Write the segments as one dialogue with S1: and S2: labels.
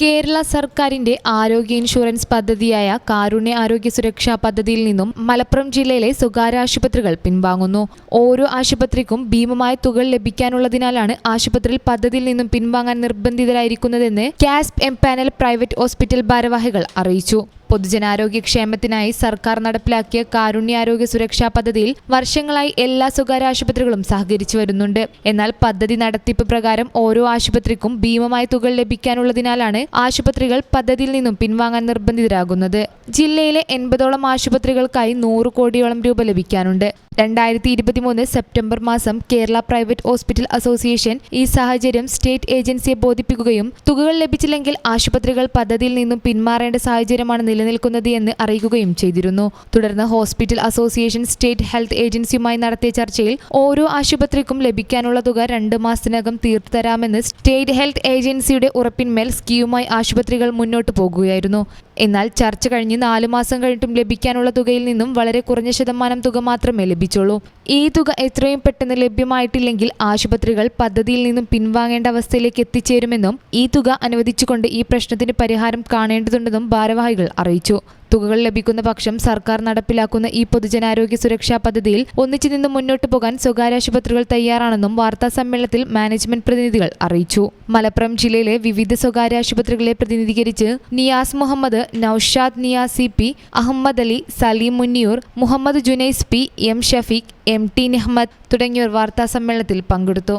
S1: കേരള സർക്കാരിന്റെ ആരോഗ്യ ഇൻഷുറൻസ് പദ്ധതിയായ കാരുണ്യ ആരോഗ്യ സുരക്ഷാ പദ്ധതിയിൽ നിന്നും മലപ്പുറം ജില്ലയിലെ സ്വകാര്യ ആശുപത്രികൾ പിൻവാങ്ങുന്നു. ഓരോ ആശുപത്രിക്കും ഭീമമായ തുക ലഭിക്കാനുള്ളതിനാലാണ് ആശുപത്രിയിൽ പദ്ധതിയിൽ നിന്നും പിൻവാങ്ങാൻ നിർബന്ധിതരായിരിക്കുന്നതെന്ന് KASP empanel private hospital ഭാരവാഹികൾ അറിയിച്ചു. പൊതുജനാരോഗ്യ ക്ഷേമത്തിനായി സർക്കാർ നടപ്പിലാക്കിയ കാരുണ്യാരോഗ്യ സുരക്ഷാ പദ്ധതിയിൽ വർഷങ്ങളായി എല്ലാ സ്വകാര്യ ആശുപത്രികളും സഹകരിച്ചു വരുന്നുണ്ട്. എന്നാൽ പദ്ധതി നടത്തിപ്പ് പ്രകാരം ഓരോ ആശുപത്രിക്കും ഭീമമായ തുക ലഭിക്കാനുള്ളതിനാലാണ് ആശുപത്രികൾ പദ്ധതിയിൽ നിന്നും പിൻവാങ്ങാൻ നിർബന്ധിതരാകുന്നത്. ജില്ലയിലെ എൺപതോളം ആശുപത്രികൾക്കായി നൂറ് കോടിയോളം രൂപ ലഭിക്കാനുണ്ട്. രണ്ടായിരത്തി ഇരുപത്തി മൂന്ന് സെപ്റ്റംബർ മാസം കേരള പ്രൈവറ്റ് ഹോസ്പിറ്റൽ അസോസിയേഷൻ ഈ സാഹചര്യം സ്റ്റേറ്റ് ഏജൻസിയെ ബോധിപ്പിക്കുകയും തുകകൾ ലഭിച്ചില്ലെങ്കിൽ ആശുപത്രികൾ പദ്ധതിയിൽ നിന്നും പിന്മാറേണ്ട സാഹചര്യമാണ് നിലനിൽക്കുന്നത് എന്ന് അറിയിക്കുകയും ചെയ്തിരുന്നു. തുടർന്ന് ഹോസ്പിറ്റൽ അസോസിയേഷൻ സ്റ്റേറ്റ് ഹെൽത്ത് ഏജൻസിയുമായി നടത്തിയ ചർച്ചയിൽ ഓരോ ആശുപത്രിക്കും ലഭിക്കാനുള്ള തുക രണ്ട് മാസത്തിനകം തീർത്തു തരാമെന്ന് സ്റ്റേറ്റ് ഹെൽത്ത് ഏജൻസിയുടെ ഉറപ്പിന്മേൽ സ്കീമുമായി ആശുപത്രികൾ മുന്നോട്ട് പോകുകയായിരുന്നു. എന്നാൽ ചർച്ച കഴിഞ്ഞ് നാലു മാസം കഴിഞ്ഞിട്ടും ലഭിക്കാനുള്ള തുകയിൽ നിന്നും വളരെ കുറഞ്ഞ ശതമാനം തുക മാത്രമേ ലഭിച്ചുള്ളൂ. ഈ തുക എത്രയും പെട്ടെന്ന് ലഭ്യമായിട്ടില്ലെങ്കിൽ ആശുപത്രികൾ പദ്ധതിയിൽ നിന്നും പിൻവാങ്ങേണ്ട അവസ്ഥയിലേക്ക് എത്തിച്ചേരുമെന്നും ഈ തുക അനുവദിച്ചുകൊണ്ട് ഈ പ്രശ്നത്തിന് പരിഹാരം കാണേണ്ടതുണ്ടെന്നും ഭാരവാഹികൾ അറിയിച്ചു. തുകകൾ ലഭിക്കുന്ന പക്ഷം സർക്കാർ നടപ്പിലാക്കുന്ന ഈ പൊതുജനാരോഗ്യ സുരക്ഷാ പദ്ധതിയിൽ ഒന്നിച്ചു നിന്ന് മുന്നോട്ടു പോകാൻ സ്വകാര്യ ആശുപത്രികൾ തയ്യാറാണെന്നും വാർത്താ സമ്മേളനത്തിൽ മാനേജ്മെന്റ് പ്രതിനിധികൾ അറിയിച്ചു. മലപ്പുറം ജില്ലയിലെ വിവിധ സ്വകാര്യ ആശുപത്രികളെ പ്രതിനിധീകരിച്ച് Niyas Muhammad Noushad Niyasi P Ahammed Ali Salim Munniyur Muhammad Junais P M Shafeeq M T Nehmad തുടങ്ങിയവർ വാർത്താ സമ്മേളനത്തിൽ പങ്കെടുത്തു.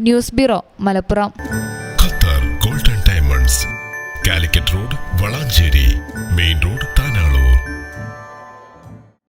S1: News bureau Malappuram.
S2: Qatar golden diamonds Calicut road Valanchery.